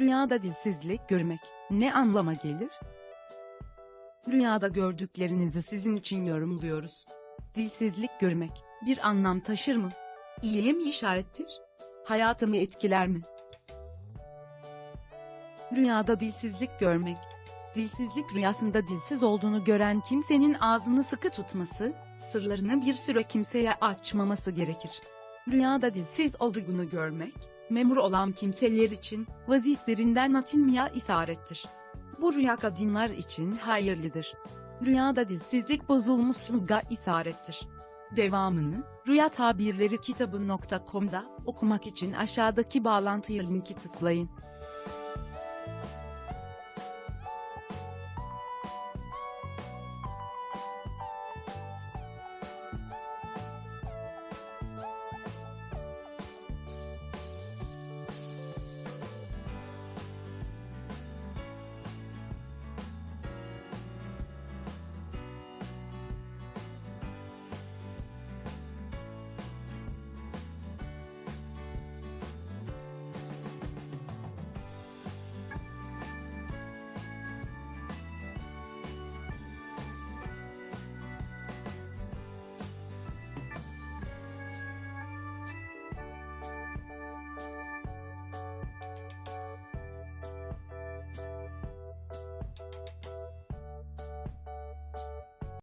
Rüyada dilsizlik görmek ne anlama gelir? Rüyada gördüklerinizi sizin için yorumluyoruz. Dilsizlik görmek bir anlam taşır mı? İyiye mi işarettir? Hayatımı etkiler mi? Rüyada dilsizlik görmek. Dilsizlik rüyasında dilsiz olduğunu gören kimsenin ağzını sıkı tutması, sırlarını bir süre kimseye açmaması gerekir. Rüyada dilsiz olduğunu görmek, memur olan kimseler için vazifelerinden atılmaya isarettir. Bu rüya kadınlar için hayırlıdır. Rüyada dilsizlik bozulmuşluğa isarettir. Devamını Rüya Tabirleri kitabı.com'da okumak için aşağıdaki bağlantıya linki tıklayın.